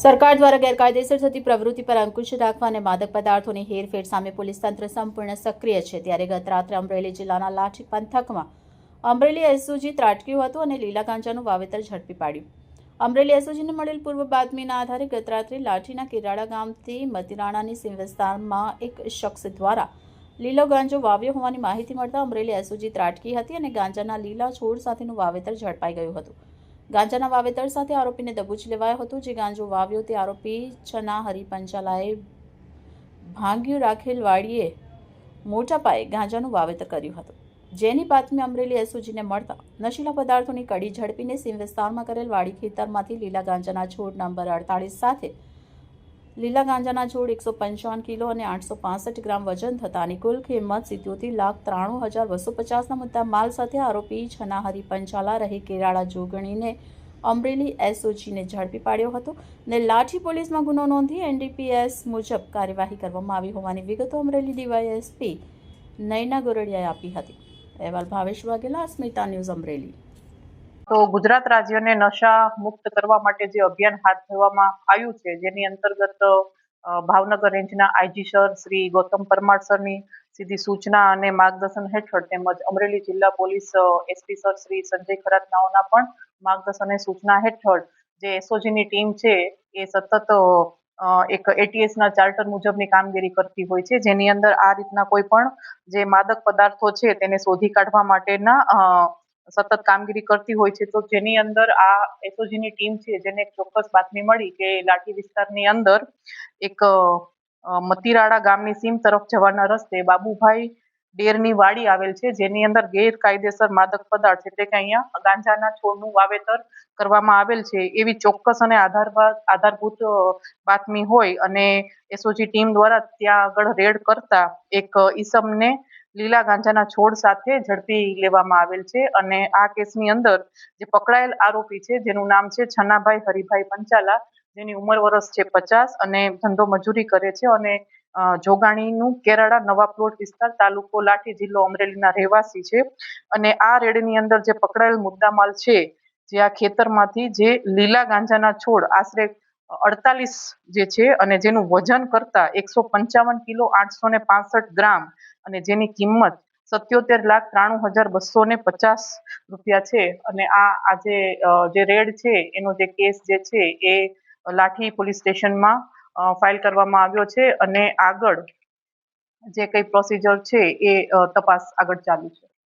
સરકાર દ્વારા ગેરકાયદેસર થતી પ્રવૃત્તિ પર અંકુશ રાખવા અને માદક પદાર્થોની હેરફેર સામે પોલીસ તંત્ર સંપૂર્ણ સક્રિય છે. ત્યારે ગત રાત્રે અમરેલી જિલ્લાના લાઠી પંથકમાં અમરેલી એસઓજી ત્રાટક્યું હતું અને લીલા ગાંજાનું વાવેતર ઝડપી પાડ્યું. અમરેલી એસઓજીને મળેલ પૂર્વ બાતમીના આધારે ગત રાત્રે લાઠીના કિરાડા ગામથી મતિરાણાની સીમ વિસ્તારમાં એક શખ્સ દ્વારા લીલો ગાંજો વાવ્યો હોવાની માહિતી મળતા અમરેલી એસઓજી ત્રાટકી હતી અને ગાંજાના લીલા છોડ સાથેનું વાવેતર ઝડપાઈ ગયું હતું. ગાંજાના વાવેતર સાથે આરોપીને દબોચ લેવાયો હતો, જે ગાંજો વાવ્યો તે આરોપી છના હરિપંચાલાએ ભાંગ્યું રાખેલ વાડીએ મોટા પાયે ગાંજાનું વાવેતર કર્યું હતું. જેની બાતમી અમરેલી એસઓજીને મળતા નશીલા પદાર્થોની કડી ઝડપીને સીમ વિસ્તારમાં કરેલ વાડી ખેતરમાંથી લીલા ગાંજાના છોડ નંબર અડતાળીસ સાથે લીલા ગાંજાના છોડ એકસો પંચાવન કિલો અને આઠસો પાસઠ ગ્રામ વજન થતાની કુલ કિંમત સિત્યોતેર લાખ ત્રાણું હજાર બસો પચાસના મુદ્દા માલ સાથે આરોપી છનાહરી પંચાલા રહી કેરાળા જોગણીને અમરેલી એસઓજીને ઝડપી પાડ્યો હતો ને લાઠી પોલીસમાં ગુનો નોંધી એનડીપીએસ મુજબ કાર્યવાહી કરવામાં આવી હોવાની વિગતો અમરેલી ડીવાયએસપી નયના ગોરડિયાએ આપી હતી. અહેવાલ ભાવેશ વાઘેલા સ્મિતા ન્યૂઝ અમરેલી. તો ગુજરાત રાજ્યને નશા મુક્ત કરવા માટે જે અભિયાન હાથ ધરવામાં આવ્યું છે, જેની અંતર્ગત ભાવનગર રેન્જના આઈજી સર શ્રી ગૌતમ પરમાર સરની સીધી સૂચના અને માર્ગદર્શન હેઠળ તેમજ અમરેલી જિલ્લા police SP sir Shri Sanjay ખરાતનાઓના પણ માર્ગદર્શન અને સૂચના હેઠળ જે એસઓજીની ટીમ છે, એ સતત એક એટીએસ ના ચાર્ટર મુજબની કામગીરી કરતી હોય છે, જેની અંદર આ રીતના કોઈ પણ જે માદક પદાર્થો છે, તેને શોધી કાઢવા માટેના સતત કામગીરી કરતી હોય છે, તો જેની અંદર આ એસઓજીની ટીમ છે, જેને એક ચોક્કસ બાતમી મળી કે લાઠી વિસ્તારની અંદર એક મતીરાળા ગામની સીમ તરફ જવાના રસ્તે બાબુભાઈ ડેરની વાડી આવેલ છે, જેની અંદર ગેરકાયદેસર માદક પદાર્થ એટલે કે અહીંયા ગાંજાના છોડનું વાવેતર કરવામાં આવેલ છે, એવી ચોક્કસ અને આધારભા- આધારભૂત બાતમી હોય અને એસઓજી ટીમ દ્વારા ત્યાં આગળ રેડ કરતા એક ઈસમને લીલા ગાંજાના છોડ સાથે ઝડપી લેવામાં આવેલ છે અને આ કેસની અંદર જે પકડાયેલ આરોપી છે, જેનું નામ છે છનાભાઈ હરિભાઈ પંચાલા, જેની ઉંમર વર્ષ છે પચાસ અને ધંધો મજૂરી કરે છે અને જોગાણીનું કેરાળા નવા પ્લોટ વિસ્તાર તાલુકો લાઠી જિલ્લો અમરેલીના રહેવાસી છે અને આ રેડની અંદર જે પકડાયેલ મુદ્દામાલ છે, જે આ ખેતરમાંથી જે લીલા ગાંજાના છોડ આશરે અડતાલીસ જે છે અને જેનું વજન કરતા એકસો પંચાવન કિલો આઠસો ને પાસઠ ગ્રામ અને જેની કિંમત સત્યોતેર લાખ ત્રાણું હજાર બસો ને પચાસ રૂપિયા છે. અને આ આજે જે રેડ છે, એનો જે કેસ જે છે એ લાઠી પોલીસ સ્ટેશનમાં ફાઇલ કરવામાં આવ્યો છે અને આગળ જે કઈ પ્રોસિજર છે એ તપાસ આગળ ચાલુ છે.